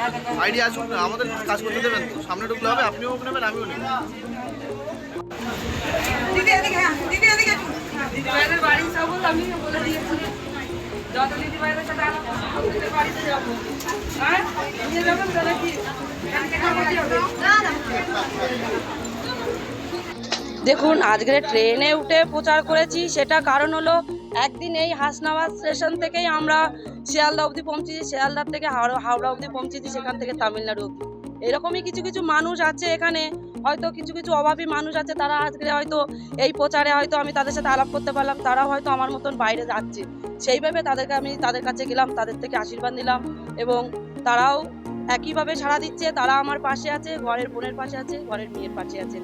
আসুন না, আমাদের কাজ করতে দেবেন তো। সামনে ঢুকলে হবে আপনিও নেবেন আমিও নেব। দিদি এদিকে হ্যাঁ দিদি এদিকে দিদি ভাইদের বাড়ি যাব আমি বলে দিয়েছি। যত দিদি ভাইদের সাথে আলাপ করব, বাড়িতে যাব। নিয়ে যাবেন তাহলে কি এখান থেকে আমার কি হবে? দেখুন আজকে ট্রেনে উঠে প্রচার করেছি সেটা কারণ হলো একদিন এই হাসনাবাদ স্টেশন থেকেই আমরা শিয়ালদা অবধি পৌঁছেছি। শিয়ালদার থেকে হাওড়া হাওড়া অবধি পৌঁছেছি সেখান থেকে তামিলনাড়ু অবধি। এরকমই কিছু কিছু মানুষ আছে এখানে। হয়তো কিছু কিছু অভাবী মানুষ আছে, তারা আজকে হয়তো এই প্রচারে হয়তো আমি তাদের সাথে আলাপ করতে পারলাম। তারাও হয়তো আমার মতন বাইরে যাচ্ছে। সেইভাবে তাদেরকে আমি তাদের কাছে গেলাম, তাদের থেকে আশীর্বাদ নিলাম এবং তারাও একইভাবে সাড়া দিচ্ছে। তারা আমার পাশে আছে, ঘরের বোনের পাশে আছে, ঘরের মেয়ের পাশে আছে।